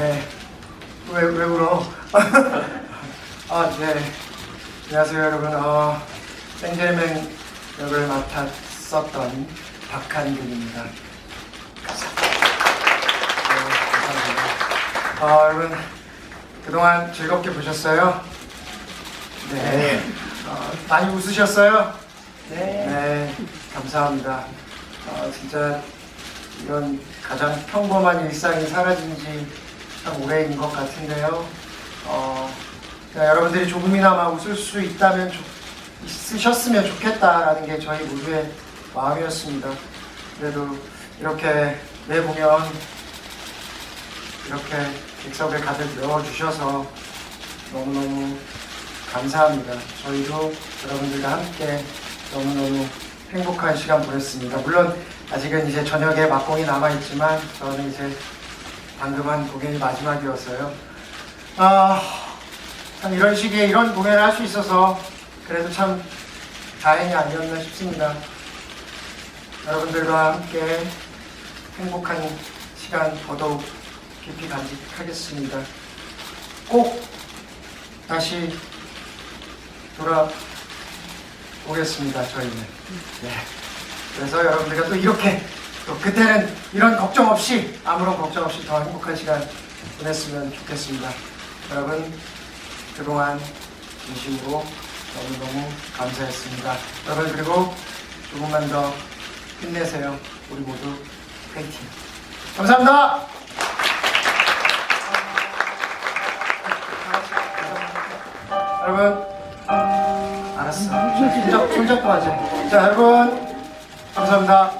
네. 왜, 왜 울어? 아, 네. 안녕하세요, 여러분. 어, 생제맨 역을 맡았었던 박한근입니다. 감사합니다. 네. 어, 여러분, 그동안 즐겁게 보셨어요? 네. 어, 많이 웃으셨어요? 네. 감사합니다. 어, 진짜 이런 가장 평범한 일상이 사라진 지 참 오래인 것 같은데요. 어, 여러분들이 조금이나마 웃을 수 있다면 좋- 있으셨으면 좋겠다라는 게 저희 모두의 마음이었습니다. 그래도 이렇게 내 공연 이렇게 객석에 가득 메워주셔서 너무너무 감사합니다. 저희도 여러분들과 함께 너무너무 행복한 시간 보냈습니다. 물론 아직은 이제 저녁에 막공이 남아있지만 저는 이제 방금 한 공연이 마지막이었어요. 아, 참 이런 시기에 이런 공연을 할 수 있어서 그래도 참 다행이 아니었나 싶습니다. 여러분들과 함께 행복한 시간 더더욱 깊이 간직하겠습니다. 꼭 다시 돌아오겠습니다, 저희는. 네. 그래서 여러분들과 또 이렇게 또 그때는 이런 걱정 없이 아무런 걱정 없이 더 행복한 시간 보냈으면 좋겠습니다. 여러분 그동안 진심으로 너무너무 감사했습니다. 여러분 그리고 조금만 더 힘내세요. 우리 모두 파이팅. 감사합니다. 여러분 알았어. 손잡 손잡고 하자. 자 여러분 감사합니다.